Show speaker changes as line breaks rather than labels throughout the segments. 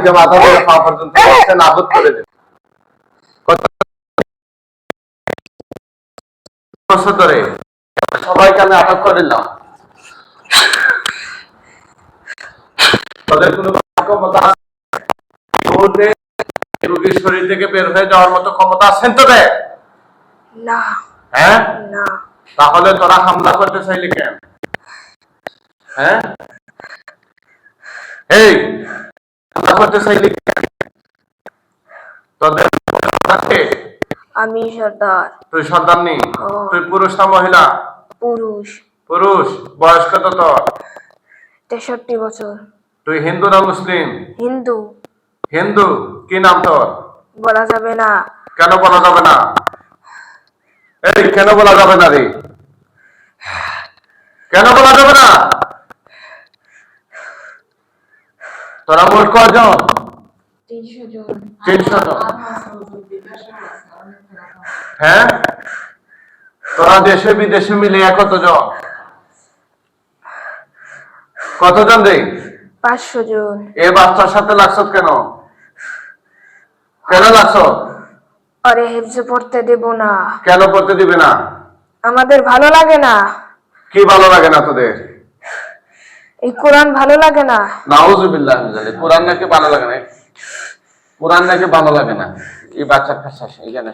তাদেরকে মাথা থেকে পা পর্যন্ত নাবুদ করে দেবে বছর ধরে সবাইকে আমি আটক করে দিলাম তাদের কোনো ক্ষমতা আছে? মুহূর্তে রোগীর শরীর থেকে বের হয়ে যাওয়ার মতো ক্ষমতা আছেন তোদের?
না।
হ্যাঁ?
না।
তাহলে তোরা হামলা করতে চাইলি কেন? হ্যাঁ? এই! করতে চাইলি তোদের আছে?
আমি সর্দার।
তুই সন্তান নি?
ও।
তুই পুরুষ না মহিলা?
পুরুষ।
পুরুষ। বয়স কত তোর?
তেষট্টি বছর।
তুই হিন্দু না মুসলিম?
হিন্দু।
হিন্দু? কি নাম তোর?
বলা যাবে না।
কেন বলা যাবে না? এই কেন বলা যাবে না রে? কেন বলা যাবে না? তোরা মোট কজন?
তিনশো জন।
হ্যাঁ? তোরা দেশে বিদেশে মিলিয়ে কতজন? কতজন রে?
পাঁচশো জন।
এ বাচ্চার সাথে লাগছ কেন? কেন লাগছ
আরে হেফজে পড়তে দেব না।
কেন পড়তে দিবে না?
আমাদের ভালো লাগে না।
কি ভালো লাগে না তোদের?
এই কোরআন ভালো লাগে না?
নাউজুবিল্লাহ মিজালি কোরআন নাকি ভালো লাগে না? কোরআন নাকি ভালো লাগে না? এই বাচ্চার কাছে এখানে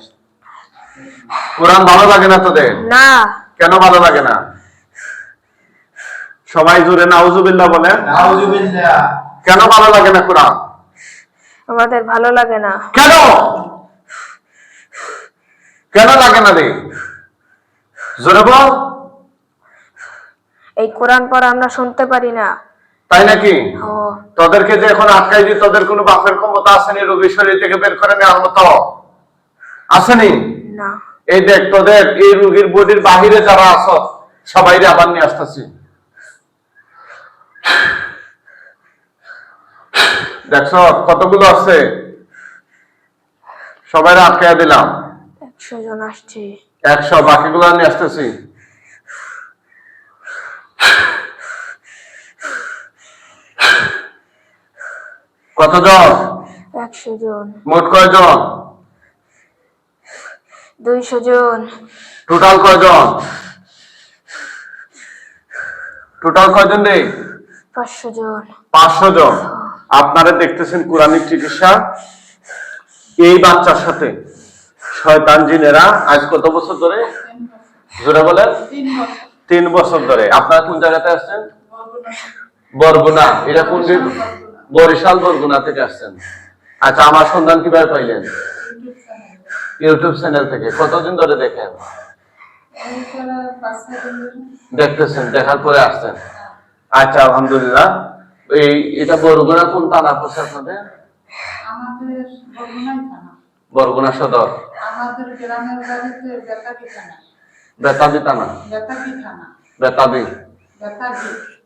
কোরআন ভালো লাগে না তোদের?
না।
কেন ভালো লাগে না? সবাই জুড়ে নাউজুবিল্লাহ বলেন
নাউজুবিল্লাহ।
কেন ভালো লাগে না কোরআন?
আমাদের ভালো লাগে না।
কেন? কেন লাগে না রে? জোরে বল।
এই কোরআন পড়া আমরা শুনতে পারি না।
তাই নাকি? তোদেরকে যে এখন আটকাই দিই তোদের কোনো বাপের ক্ষমতা আসেনি রোগী শরীর থেকে বের করে নেওয়ার মতো? আসেনি?
না।
এই দেখ তোদের এই রোগীর বডির বাহিরে যারা আস সবাই আবার নিয়ে আসতেছি। দেখছ কতগুলো আছে? সবাই আটকাই দিলাম।
একশো জন আসছে।
একশো বাকিগুলো নিয়ে আসতেছি। কতজন
একশো জন।
মোট কয়জন?
দুইশো জন।
টোটাল কয়জন? টোটাল কয়জন রে
পাঁচশো জন।
পাঁচশো জন। আপনারা দেখতেছেন কোরআনিক চিকিৎসা। এই বাচ্চার সাথে শয়তান জিনেরা আজ কত বছর ধরে? জোরে বলেন। তিন বছর ধরে। আপনারা কোন জায়গাতে আসছেন বরগুনা। এটা কোন? বরিশাল বরগুনা থেকে আসছেন। আচ্ছা আমার সন্ধান কীভাবে পাইলেন? ইউটিউব চ্যানেল থেকে। কতদিন ধরে দেখেন? দেখতেছেন, দেখার পরে আসছেন। আচ্ছা আলহামদুলিল্লাহ। এই, এটা বরগুনা কোন থানা পড়ছে আপনাদের? বরগুনা সদর। বেতাবি থানা। বেতাবি।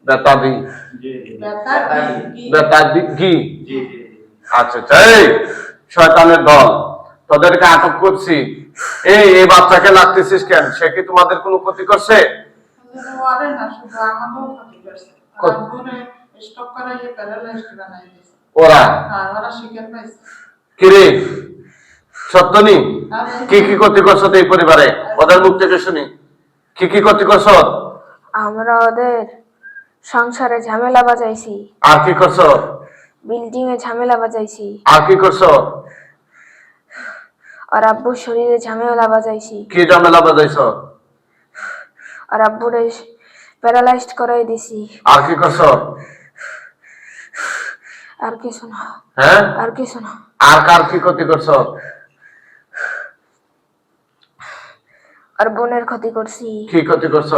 বেতাগি
বেতাবি কি? আচ্ছা আচ্ছা এই শয়তানের দল তোদেরকে আটক করছি। এই এই বাচ্চাকে লাগতেছিস কেন? সে কি তোমাদের কোনো ক্ষতি করছে?
ওরে স্টক করে
কি কি ক্ষতি করছ এই পরিবারে? ওদের মুখ থেকে শুনি। কি কি ক্ষতি করছ?
আমরা ওদের সংসারে ঝামেলা বাজাইছি।
আর কি করছ?
বিল্ডিং এ ঝামেলা বাজাইছি।
আর কি করছ?
আর আব্বুর শরীরে ঝামেলা বাজাইছি।
কি ঝামেলা বাজাইছো?
আর আব্বুরে প্যারালাইজড করাই দিছি।
আর কি করছ?
আর কিছু না।
হ্যাঁ?
আর কিছু না।
আর কার কি ক্ষতি করছ?
আর বোনের ক্ষতি করছি।
কি ক্ষতি করছ?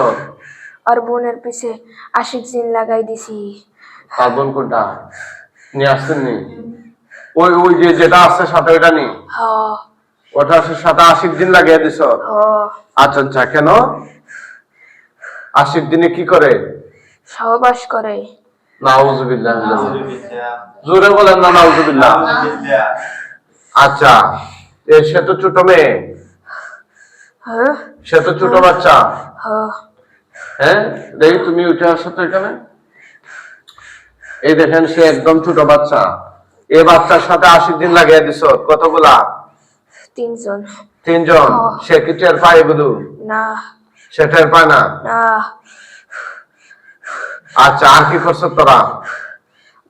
আর বোনের পিছে আশিক জিন লাগাই দিছি।
তার বোন কোনটা? নিয়ে আসছেন নি? ওই ওই যে যেটা আছে সাথে ওইটা নি? ওটা আছে সাথে আশিক দিন লাগিয়ে দিছ? আচ্ছা আচ্ছা কেন? আশিক দিনে কি করে?
সহবাস করে।
নাউজুবিল্লাহ।
নাউজুবিল্লাহ।
জোরে বলেন না নাউজুবিল্লাহ।
নাউজুবিল্লাহ।
আচ্ছা এ সে তো ছোট মেয়ে।
হ্যাঁ
সে তো ছোট বাচ্চা।
হ।
হ্যাঁ দেখি তুমি উঠে আসো তো এখানে। এই দেখেন সে একদম ছোট বাচ্চা। এ বাচ্চার সাথে আশি দিন লাগিয়ে দিছ কতগুলা?
তিনজন।
তিনজন? সে কি টের পায় এগুলো?
না।
সে টের পায় না? আচ্ছা আর কি করছ তোরা?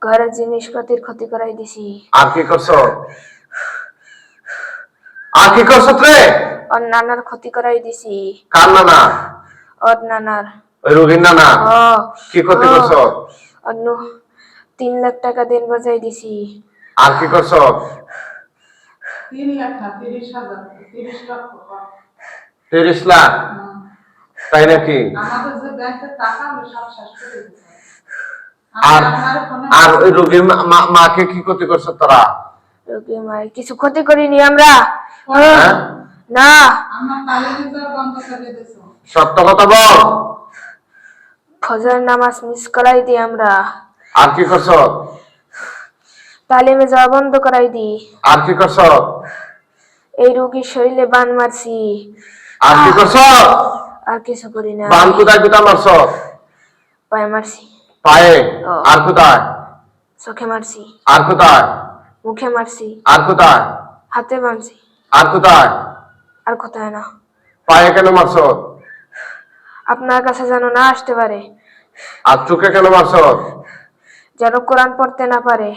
ঘরের জিনিসপাতির ক্ষতি করাই দিছি।
আর কি করছ? আর কি করছ রে
ওর নানার ক্ষতি করাই দিছি।
কার না না
ওর নানার।
ওই রোগীর না না
ও
কি ক্ষতি করছ?
অন্য তিন লাখ টাকা দিন বাজাই দিছি।
আর কি করছ?
তিন লাখ না তিরিশ হাজার তিরিশ কম।
তিরিশ লাখ? তাই নাকি?
আমাদের যে ব্যাংকের টাকা হলো সব শেষ করে
আর আর ওই রোগীর মা- মা- মাকে কি ক্ষতি করছ তোরা?
রোগী মায়ের কিছু ক্ষতি করিনি আমরা।
হ্যাঁ?
না।
আমার কালে বন্ধ করে দিছো
সত্য কথা বল।
ফজর নামাজ মিস করাই দিই আমরা।
আর কি করছ
তালিমে যাওয়া বন্ধ করাই দিই
আর কি করছ
এই রোগীর শরীরে বান মারছি।
আর কি করছ
আর কিছু করি না।
বান কোথায় কোথায় মারছো?
পায়ে মারছি।
পায়ে? আর কোথায়?
চোখে মারছি।
আর কোথায়?
মুখে মারছি।
আর কোথায়?
হাতে মারছি
আর কোথায়?
আর কোথায় না।
পায়ে কেন মারছো?
আপনার কাছে যেন না আসতে পারে।
আর চোখে কেন মারছো
যেন কোরআন পড়তে না পারে।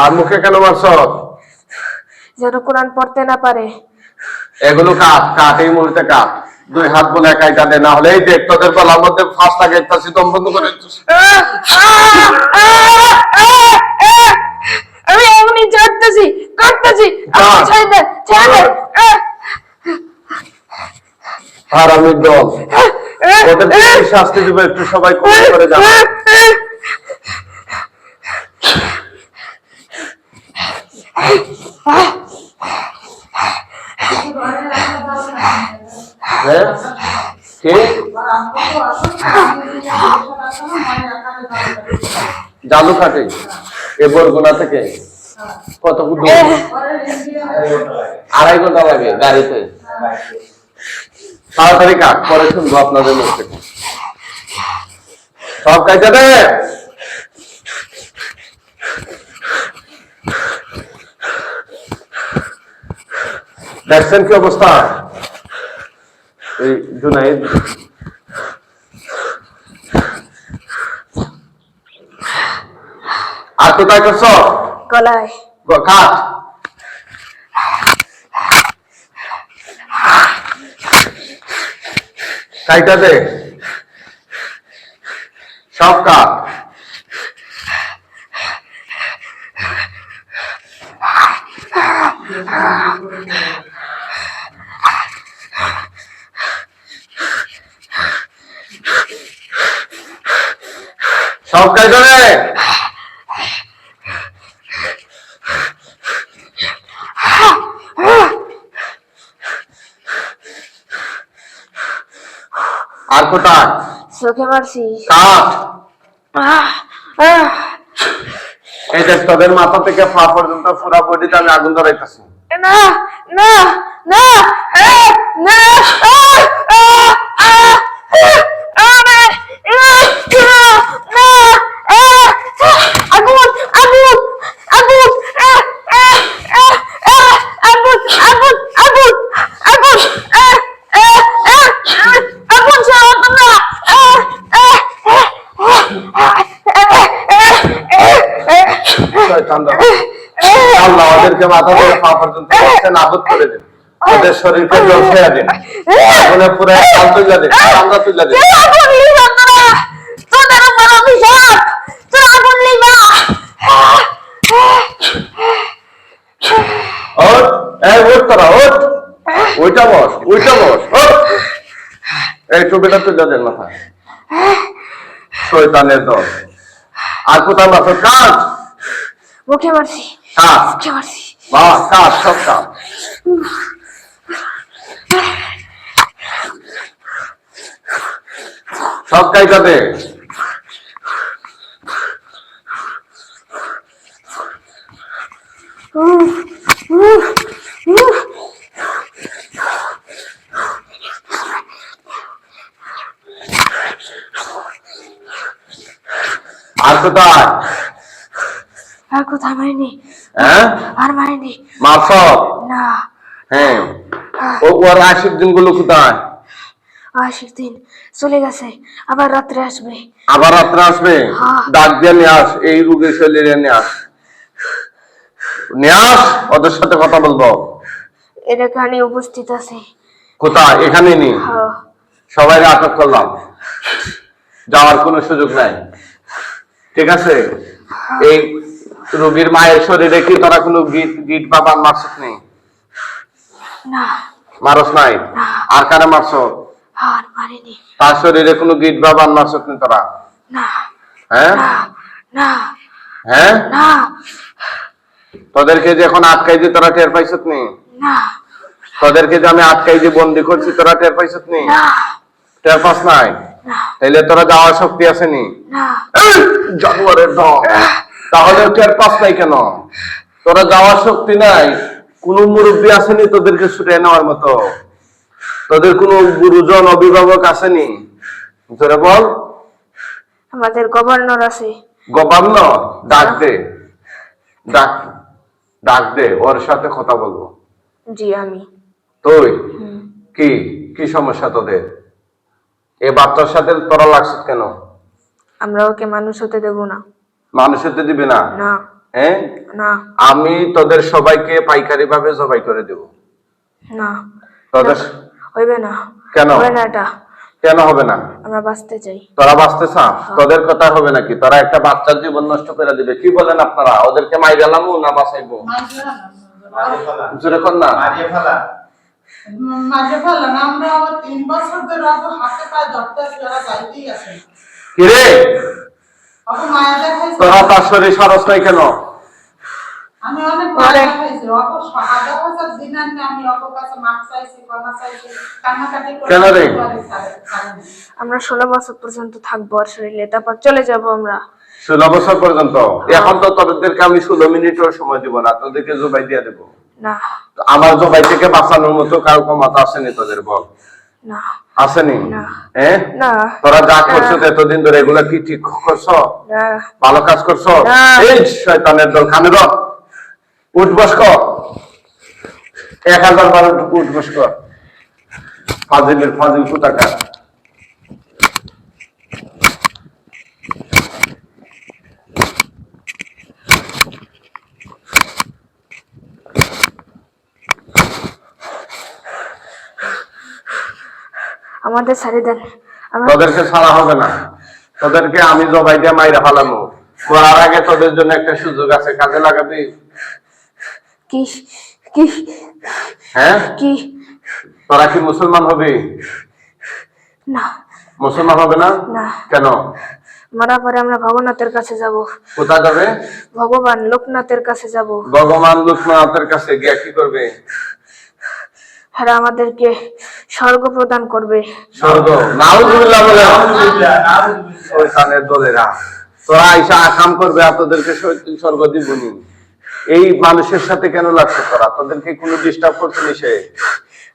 আর মুখে কেন মারছো
যেন কোরআন পড়তে না পারে।
এগুলো কাট কাট এই মুহূর্তে কাট দুই হাত বলে একাই কাটে না হলে এই দেখ তোদের গলার মধ্যে ফাঁস লাগে তাছি দম বন্ধ করে
আমি এমনি চড়তেছি কাটতেছি
কাট।
ছেড়ে দেন ছেড়ে দেন
আর আমি দল। ওদের কি শাস্তি দিবে একটু সবাই কমেন্ট করে জানা
ঘরে রাখা দরকার নেই।
কি
আর আমাকে তো অসুস্থ, আমি যদি চিকিৎসা রাখতাম, রাখালে দরকার।
জালু কাটে এ বরগুনা থেকে। কত আড়াই ঘণ্টা লাগে গাড়িতে তাড়াতাড়ি কাট পরে শুনব আপনাদের মুখ থেকে সব কাজে দে দেখছেন কি অবস্থা? এই জুনাইদ। আর কোথায় করছ?
গলায়।
গ- কাইটা দে। সব কাট। সব কাজ আর কোথায়?
চোখে মারছি।
কাট। এই দেখ তোদের মাথা থেকে পা পর্যন্ত পুরা বডিতে আমি আগুন ধরাইতেছি।
না না না, না, আহ, আগুন আগুন আগুন আহ, আহ, আহ, আহ, আগুন আগুন আগুন আগুন আহ, আহ, আহ, আহ, আগুন ছাড়ো তোমরা আহ, আহ, আহ, আহ, আহ, আহ,
দল। আল্লাহ ওদেরকে মাথা থেকে পা পর্যন্ত কষ্টে করে দিন। ওদের শরীরকে জল খেয়ে দিন। আগুনে পুরো কাল তুলে দিন চামড়া তুলে দিন।
তুই আগুন লিবা তোরা। তোদের উপর অভিশাপ তুই আগুন লিবা
ওঠ এই ওঠ তোরা ওঠ। ওইটা বস ওইটা বস এই টুপিটা তুলে দেন মাথায়। শয়তানের দল। আর কোথায় মাথা? কাজ।
মুখে মারছি। মুখে মারছি।
বাবা কাজ সব কাজ সব কাজ দে আর কোথায়?
মারিনি।
হ্যাঁ?
আর মারিনি।
মারছ
না।
হ্যাঁ। ও ওর আশির দিনগুলো কোথায়?
আশির দিন চলে গেছে। আবার রাত্রে আসবে।
আবার রাত্রে আসবে?
হ্যাঁ।
ডাক দিয়ে নিয়ে আস। এই রুগী শরীরে নিয়ে আস। নিয়ে আস। ওদের সাথে কথা বলব।
এর এখানে উপস্থিত আছে।
কোথায়? এখানে নি?
হ্যাঁ।
সবাই আটক করলাম। যাওয়ার কোনো সুযোগ নাই। ঠিক আছে? এই রোগীর মায়ের শরীরে কি তোরা কোনো গিট গিট বা বান মারছত নেই
না।
মারস নাই? আর কারে মারছ
আর মারিনি।
তার শরীরে কোনো গিট বা বান মারছত নেই তোরা?
না।
হ্যাঁ?
না।
হ্যাঁ?
না।
তোদেরকে যে এখন আটকাই দিয়ে তোরা টের পাইছত নি?
না।
তোদেরকে যে আমি আটকাই দিয়ে বন্দি করছি তোরা টের পাইছত নি?
না।
টের পাস নাই? তাইলে তোরা যাওয়ার শক্তি আছে নি?
না।
জানোয়ারের দল তাহলে টের পাস নাই কেন? তোরা যাওয়ার শক্তি নাই। কোন মুরব্বী আসেনি তোদেরকে ছুটে নেওয়ার মতো। তোদের কোন গুরুজন অভিভাবক আসেনি? তোরা বল।
আমাদের গভর্নর আছে।
গভর্নর? ডাক দে। ডাক ডাক দে ওর সাথে কথা বলব।
জি আমি।
তুই? কি কি সমস্যা তোদের? এ বাচ্চার সাথে তোরা লাগছিস কেন?
আমরা ওকে মানুষ হতে দেব না।
মানুষ হতে দিবি না।
না।
হ্যাঁ আমি তোদের সবাইকে পাইকারি ভাবে জবাই করে দেব।
না।
তোদের
হইবে না।
কেন?
হবে না এটা।
কেন হবে না?
আমরা বাঁচতে চাই।
তোরা বাঁচতে চাস? তোদের কথা হবে নাকি? তোরা একটা বাচ্চার জীবন নষ্ট করে দিবে। কি বলেন আপনারা? ওদেরকে মাই গেলাম না বাঁচাইবো? জোরে কর না।
মারিয়ে ফেলা।
মাঝে ফেলেন আমরা তিন বছর ধরে হাতে পায়ে ধরতে আছি ওরা যাইতেই আছে
কিরে তোরা তার শরীর সারস নাই কেন?
আমি অনেক মায়া দেখাইছি অত হাজার হাজার দিন আমি অত কাছে মাপ চাইছি কমা চাইছি কান্নাকাটি
কেন রে?
করে ছাড়ে- ছাড়েনি।
আমরা ষোলো বছর পর্যন্ত থাকব আর শরীরে তারপর চলে যাব আমরা।
ষোলো বছর পর্যন্ত? এখন তো তোদেরকে আমি ষোলো মিনিটও সময় দিব না তোদেরকে জবাই দিয়ে দেবো।
না।
আমার জবাই থেকে বাঁচানোর মতো কারও ক্ষমতা আসেনি তোদের বল। আসেনি?
না।
হ্যাঁ তোরা যা করছ এতদিন ধরে এগুলা কি ঠিক করছ? ভালো কাজ করছ? এই শয়তানের দল খানে কর। এক হাজার বারো উঠ বস কর। ফাজিলের ফাজিল কোথাকার?
আমাদের ছাড়ি দেন।
তোদেরকে ছাড়া হবে না। তোদেরকে আমি জবাই দিয়ে মাইরা ফালানো করার আগে তোদের জন্য একটা সুযোগ আছে কাজে লাগাবি
কি কি
হ্যাঁ?
কি?
তোরা কি মুসলমান হবে?
না।
মুসলমান হবে না?
না।
কেন?
মারা পরে আমরা ভগনাথের কাছে যাব।
কোথায় যাবে?
ভগবান লোকনাথের কাছে যাব।
ভগবান লোকনাথের কাছে গিয়ে কি করবে?
এরা আমাদেরকে স্বর্গ প্রদান করবে।
স্বর্গ। নাউজুবিল্লাহ বলে
নাউজুবিল্লাহ, নাউজুবিল্লাহ।
শয়তানের দলেরা তোরা আইসা আকাম করবে আর তোদেরকে স্বর্গ দিবনি এই মানুষের সাথে কেন লাগছে তোরা? তোদেরকে কোনো ডিস্টার্ব করছে নি সে?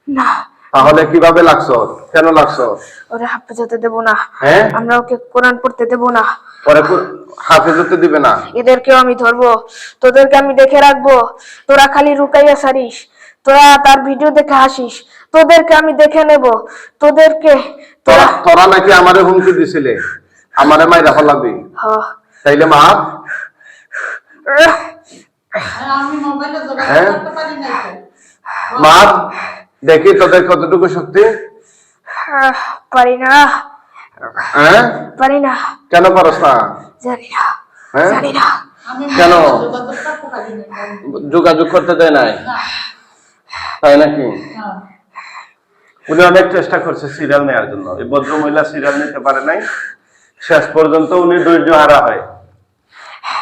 না।
তাহলে কীভাবে লাগছ? কেন লাগছ?
ওরা হাফেজতে দেব না।
হ্যাঁ?
আমরা ওকে কোরআন পড়তে দেব না।
পরে কো- হাফেজ হতে দিবে না।
এদেরকেও আমি ধরবো। তোদেরকে আমি দেখে রাখব। তোরা খালি রুকাইয়া সারিস। তোরা তার ভিডিও দেখে হাসিস। তোদেরকে আমি দেখে নেব। তোদেরকে
তোরা
তোরা
নাকি আমারে হুমকি দিছিলে? আমারে মাইরা ফলাবি।
হ।
তাইলে মা হ্যাঁ? মা দেখি তোদের কতটুকু শক্তি।
পারি না।
হ্যাঁ?
পারি না।
কেন পারস না?
জানি না।
হ্যাঁ?
জানি না।
কেন?
যোগাযোগ করতে পারি না
যোগাযোগ করতে দেয় নাই?
না,
তাই নাকি? উনি অনেক চেষ্টা করছে সিরিয়াল নেওয়ার জন্য। এই ভদ্র মহিলা সিরিয়াল নিতে পারে নাই। শেষ পর্যন্ত উনি ধৈর্য হারা হয়।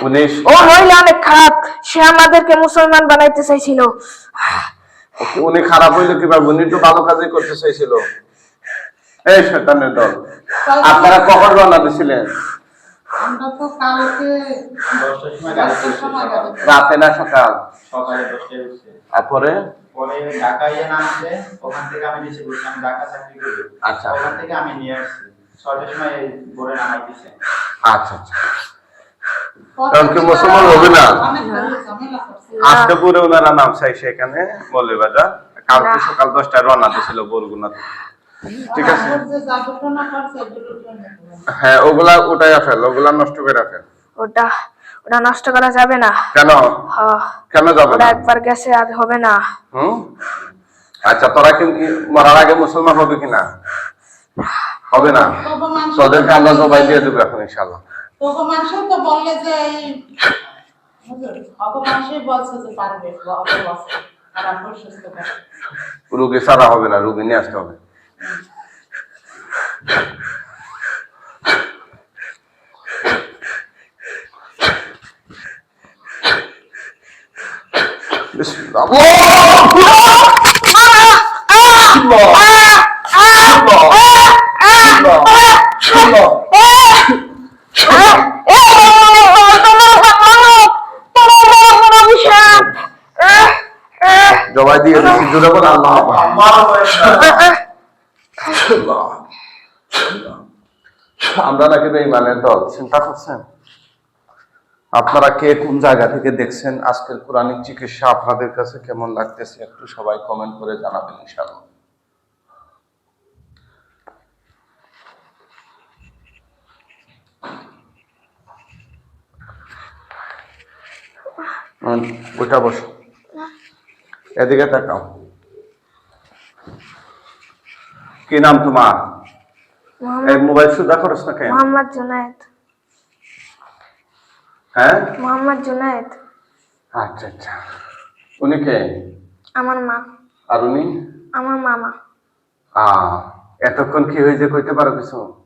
উনি
ও মহিলা অনেক খারাপ। সে আমাদেরকে মুসলমান বানাইতে চাইছিল।
উনি খারাপ হইল কীভাবে? উনি তো ভালো কাজই করতে চাইছিল। এই শয়তানের দল। আপনারা কখন রওনা দিছিলেন। রাতে না সকাল?
সকালে
তারপরে?
পরে ইয়ে নামছে ওখান থেকে আমি নিচে বসে আমি ঢাকা চাকরি করি।
আচ্ছা।
ওখান থেকে আমি নিয়ে আসছি। ছয়টার সময় ভোরে নামাই দিছে।
আচ্ছা আচ্ছা। কারণ কি মুসলমান হবে না?
অনেক ঝামেলা করছে
আজকে পুরো ওনারা নাম চাই সেখানে কালকে সকাল দশটায় রওনা দিয়েছিল বরগুনা ঠিক আছে? হ্যাঁ ওগুলা ওটাই ফেল ওগুলা নষ্ট করে ফেল।
ওটা ওটা নষ্ট করা যাবে না।
কেন?
হ্যাঁ।
কেন যাবে না?
একবার গেছে আর হবে না।
হুম? আচ্ছা তোরা কি কি মরার আগে মুসলমান হবে কিনা? হবে না?
তবু মানুষ
তোদেরকে আমরা জবাই দিয়ে দেবো এখন ইনশাল্লাহ
তো বললে যে
রুগী ছাড়া হবে না রুগী নিয়ে আসতে হবে। জবাই দিয়ে দিচ্ছি জুড়ে বলে আল্লাহ। আমরা নাকি বেঈমানের দল চিন্তা করছেন আপনারা কে কোন জায়গা থেকে দেখছেন? আজকের কোরআনিক চিকিৎসা আপনাদের কাছে কেমন লাগতেছে? একটু সবাই কমেন্ট করে জানাবেন ইনশাআল্লাহ। ওইটা বসো। এদিকে তাকাও। কি নাম তোমার? মোবাইল সুদা করস না কেন?
মোহাম্মদ জুনায়েদ।
হ্যাঁ?
মোহাম্মদ জুনায়েদ।
আচ্ছা আচ্ছা। উনি কে?
আমার মা।
আর উনি?
আমার মামা।
আহ এতক্ষণ কি হয়েছে কইতে পারো কিছু?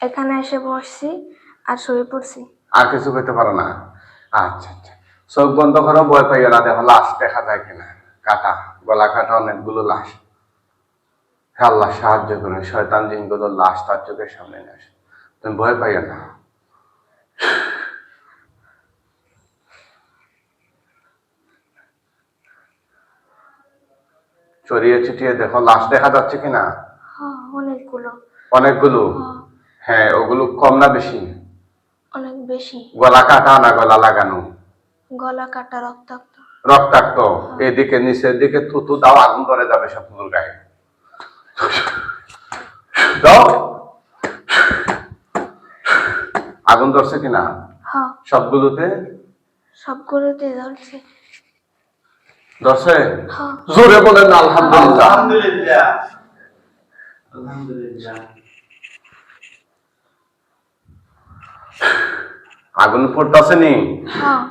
এখানে এসে বসছি আর শুয়ে পড়ছি।
আর কিছু কইতে পারো না? আচ্ছা আচ্ছা। চোখ বন্ধ করো ভয় পাইও না। দেখো লাশ দেখা যায় কিনা। কাটা গলা কাটা অনেকগুলো লাশ। আল্লাহ সাহায্য করুন শয়তান জিনগুলো লাশ তার চোখের সামনে নিয়ে আসে। তুমি ভয় পাইও না। চড়িয়ে ছিটিয়ে দেখো লাশ দেখা যাচ্ছে কিনা?
হ্যাঁ অনেকগুলো।
অনেকগুলো? হ্যাঁ। ওগুলো কম না বেশি?
অনেক বেশি।
গলা কাটা না গলা লাগানো?
গলা কাটা রক্তাক্ত।
রক্তাক্ত। এদিকে নিচের দিকে থুতু দাও আগুন ধরে যাবে সবগুলোর গায়ে। দাও। আগুন ধরছে কিনা?
হ্যাঁ।
সবগুলোতে?
সবগুলোতে ধরছে।
ধরছে
হ্যাঁ।
জোরে বলেন আলহামদুলিল্লাহ।
আলহামদুলিল্লাহ। আলহামদুলিল্লাহ।
আগুন পড়তেছে নি
হ্যাঁ।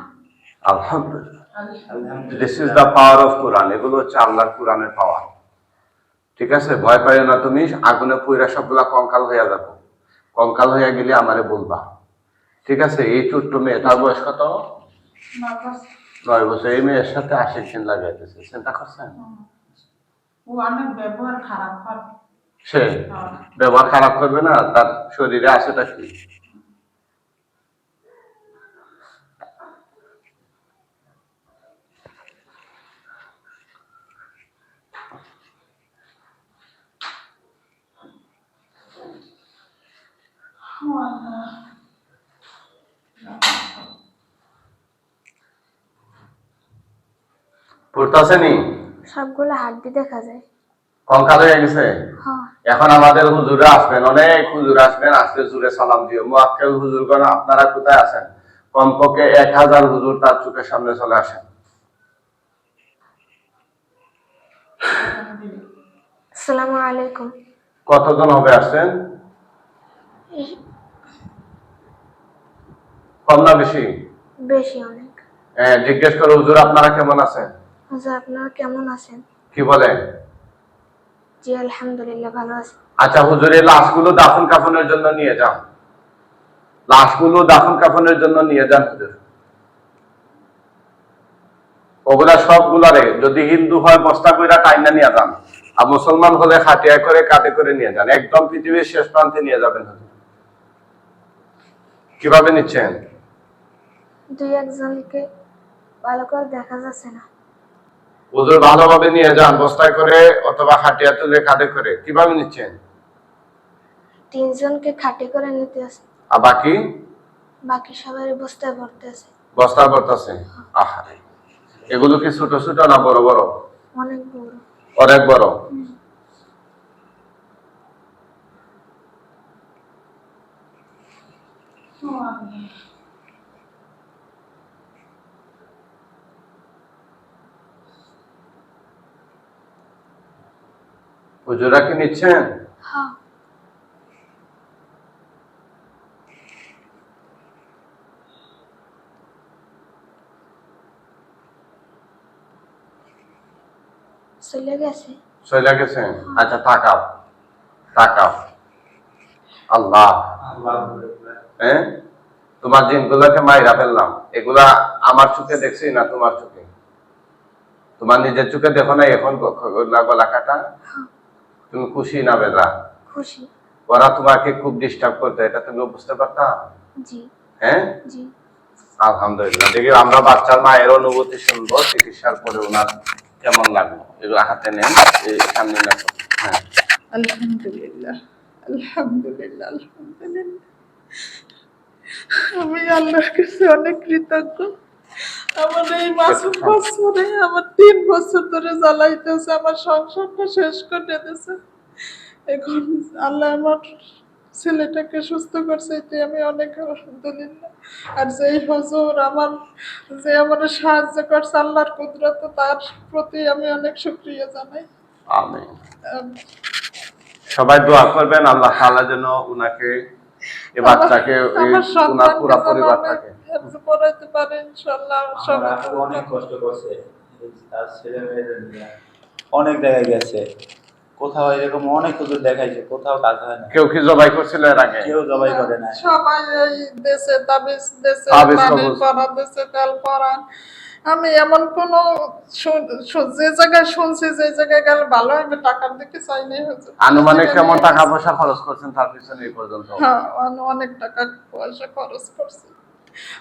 আলহামদুলিল্লাহ।
আলহামদুলিল্লাহ
this is the power of Quran এগুলো হচ্ছে আল্লাহর কোরআনের পাওয়ার ঠিক আছে? ভয় পাইও না তুমি। আগুনে পুইরা সবগুলা কঙ্কাল হইয়া যাব। কঙ্কাল হইয়া গেলে আমারে বলবা। ঠিক আছে? এই ছোট্ট মেয়েটার বয়স কত? নয় বছর এই মেয়ের সাথে আশি দিন লাগাইতেছে। চিন্তা করছেন সে ব্যবহার খারাপ করবে না তার শরীরে আছেটা কি পড়তেছে নি
সবগুলো হাড্ডি দেখা যায়।
কঙ্কাল হয়ে গেছে?
হ্যাঁ।
এখন আমাদের হুজুরে আসবেন অনেক হুজুর আসবেন আজকে জুড়ে সালাম মুআক্কেল হুজুরগণ আপনারা কোথায় আছেন? কমপক্ষে এক হাজার হুজুর তার চোখের সামনে চলে আসেন।
আসসালামু আলাইকুম।
কতজন হবে আসছেন? কম না বেশি?
বেশি অনেক।
হ্যাঁ, জিজ্ঞেস করো হুজুর আপনারা কেমন আছেন?
আচ্ছা আপনারা কেমন আছেন?
কি বলেন?
জি আলহামদুলিল্লাহ ভালো আছি।
আচ্ছা লাশগুলো দাফন কাফনের জন্য নিয়ে যান। লাশগুলো দাফন কাফনের জন্য নিয়ে যান হুজুর। ওগুলা সবগুলারে যদি হিন্দু হয় বস্তা কইরা টাইনা নিয়ে যান। আর মুসলমান হলে খাটিয়া করে কাটে করে নিয়ে যান। একদম পৃথিবীর শেষ প্রান্তে নিয়ে যাবেন হুজুর। কীভাবে নিচ্ছেন?
দুই একজনকে ভালো করে দেখা যাচ্ছে না।
হুজুর ভালোভাবে নিয়ে যান বস্তায় করে অথবা খাটিয়া তুলে কাঁধে করে। কীভাবে নিচ্ছেন?
তিনজনকে খাটে করে নিতে আছে।
আর বাকি?
বাকি সবাই বুঝতে পারতেছে
বস্তা পড়তেছে আহারে। এগুলো কি ছোট ছোট না বড় বড়?
অনেক বড়।
অনেক বড়। হুজুরা কি নিচ্ছেন?
হ্যাঁ। চলে গেছে।
চলে গেছেন আচ্ছা তাকাও। তাকাও। আল্লাহ।
আল্লাহ
হ্যাঁ তোমার জিনগুলোকে মাইরা ফেললাম। এগুলা আমার চোখে দেখছি না তোমার চোখে? তোমার নিজের চোখে দেখো না এখন গলা কাটা তুমি খুশি না বেজা
খুশি।
ওরা তোমাকে খুব ডিস্টার্ব করতো এটা তুমি বুঝতে পারতা?
জি।
হ্যাঁ?
জি।
আলহামদুলিল্লাহ। দেখি আমরা বাচ্চার মায়ের অনুভূতি শুনব চিকিৎসার পরে ওনার কেমন লাগল? এগুলো হাতে নেন এই সামনে রাখো। হ্যাঁ।
আলহামদুলিল্লাহ। আলহামদুলিল্লাহ আলহামদুলিল্লাহ। আমি আল্লাহর কাছে অনেক কৃতজ্ঞ। আমার এই মাসুম বছরে আমার তিন বছর ধরে জ্বালাইতেছে আমার সংসারটা শেষ করে দিতেছে এখন আল্লাহ আমার ছেলেটাকে সুস্থ করছে এতে আমি অনেক আলহামদুলিল্লাহ। আর যেই হজুর আমার যে আমার সাহায্য করছে আল্লাহর কুদরত তার প্রতি আমি অনেক শুক্রিয়া জানাই।
আমিন। সবাই দোয়া করবেন আল্লাহ তাআলা যেন উনাকে এ বাচ্চাকে এই
আমার
উনার
সন্তানকে
পরিবারটাকে
ইনশাআল্লাহ সবাই
অনেক কষ্ট করছে তার ছেলে মেয়েদের নিয়ে। অনেক জায়গায় গেছে। কোথাও এরকম অনেক হুজুর দেখাইছে কোথাও কাজ হয় না।
কেউ কি জবাই করছিল এর আগে?
কেউ জবাই করে না
সবাই এই দেশে তাবিজ দেশে
তাবিজ
আমি এমন কোন যে জায়গায় শুনছি যে জায়গায় গেলে ভালো হবে টাকার দিকে চাই নাই
আনুমানিক কেমন টাকা পয়সা খরচ করছেন তার পিছনে এই পর্যন্ত?
হ্যাঁ অনেক টাকা পয়সা খরচ করছি।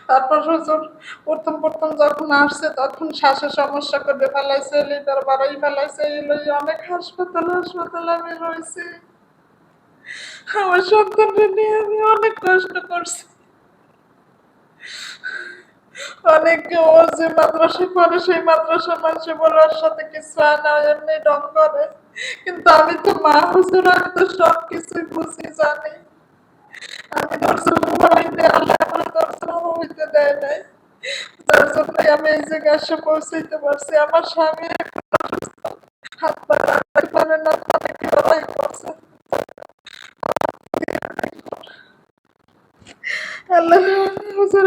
তারপর হুজুর প্রথম প্রথম যখন আসছে তখন শ্বাসের সমস্যা করে ফেলাইছে লিভার বাড়াই ফেলাইছে এই লই অনেক হাসপাতাল হাসপাতালে আমি রয়েছি। আমার নিয়ে আমি অনেক কষ্ট করছি। অনেক ওর যে মাদ্রাসায় পড়ে, সেই মাদ্রাসা মানুষে বলে সাথে কিছু হয় এমনি ডং করে। কিন্তু আমি তো মা হুজুর, আমি তো সব কিছুই বুঝি, জানি। আমি দর্শন হইতে আল্লাহ আমার দর্শন হইতে দেয় নাই। তার জন্যই আমি এই জায়গায় এসে পৌঁছাইতে পারছি। আমার স্বামী। হাত পা রাখতে পারে না অনেক লড়াই করছে? আল্লাহ হুজুর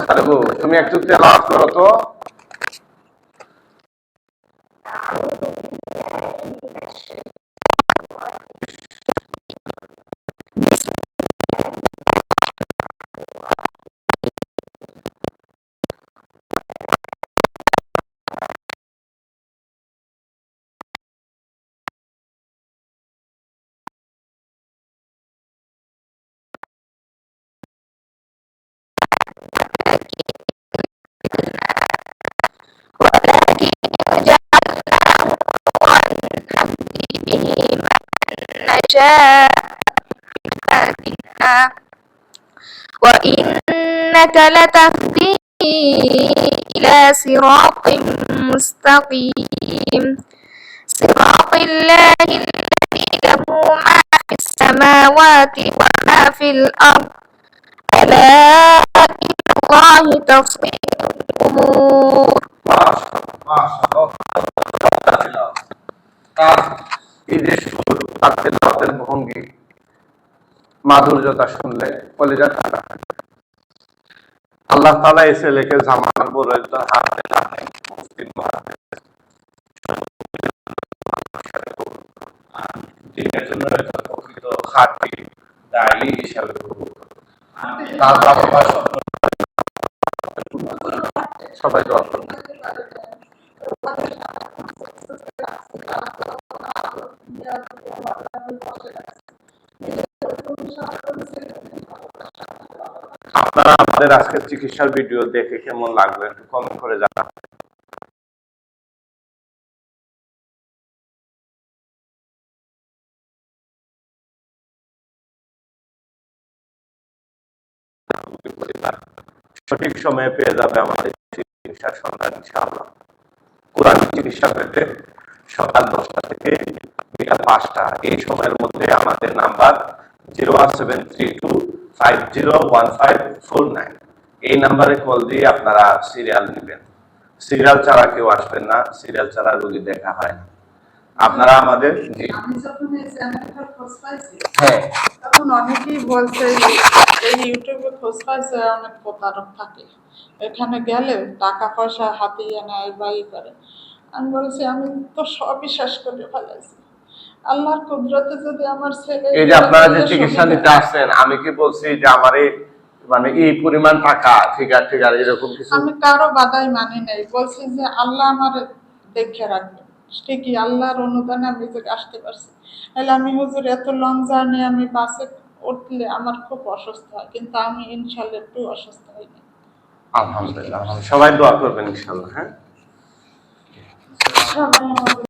তুমি একটু তেলাওয়াত করো তো।
بنا وإنك لتهدي إلى صراط مستقيم. صراط الله الذي له ما في السماوات وما في الأرض. ألا إلى الله تصير الأمور.
তার এই যে সুর ভঙ্গি। মাধুর্যতা শুনলে কলেজা ঠান্ডা। আল্লাহ তালা এই ছেলেকে একজন হাতে প্রকৃত সবাই চিকিৎসার ভিডিও দেখে কেমন লাগল? একটু কমেন্ট করে জানাবেন। সঠিক সময়ে পেয়ে যাবে আমাদের চিকিৎসার সন্ধান, ইনশাআল্লাহ। কোরআন চিকিৎসা পেতে সকাল দশটা থেকে বিকাল পাঁচটা। এই সময়ের মধ্যে আমাদের number zero one seven three two five zero one five four nine. এই নাম্বারে কল দিয়ে আপনারা সিরিয়াল নেবেন। সিরিয়াল ছাড়া কেউ আসবেন না সিরিয়াল ছাড়া রোগী দেখা হয় না। আপনারা আমাদের হ্যাঁ।
তখন অনেকেই বলছে এই ইউটিউবে খোঁজ পাইছে অনেক প্রতারক থাকে। এখানে গেলে টাকা পয়সা হাতিয়ে নেয় বা করে। আমি বলছি আমি তো শেষ করে ফেলাইছি আল্লাহর কুদরতে যদি আমার ছেলে
এই যে আপনারা যে চিকিৎসা নিতে আসছেন আমি কি বলছি যে আমার এই মানে এই পরিমাণ টাকা ফিগার টিগার এরকম কিছু।
আমি কারও বাধাই মানি নাই বলছি যে আল্লাহ আমার দেখে রাখবে ঠিকই আল্লাহর অনুদানে আমি যে আসতে পারছি? তাহলে আমি হুজুর এত লং জার্নি আমি বাসে উঠলে আমার খুব অসুস্থ হয় কিন্তু আমি ইনশাল্লাহ একটু অসুস্থ হইনি
আলহামদুলিল্লাহ আলহামদুলিল্লাহ। সবাই দোয়া করবেন ইনশাল্লাহ হ্যাঁ?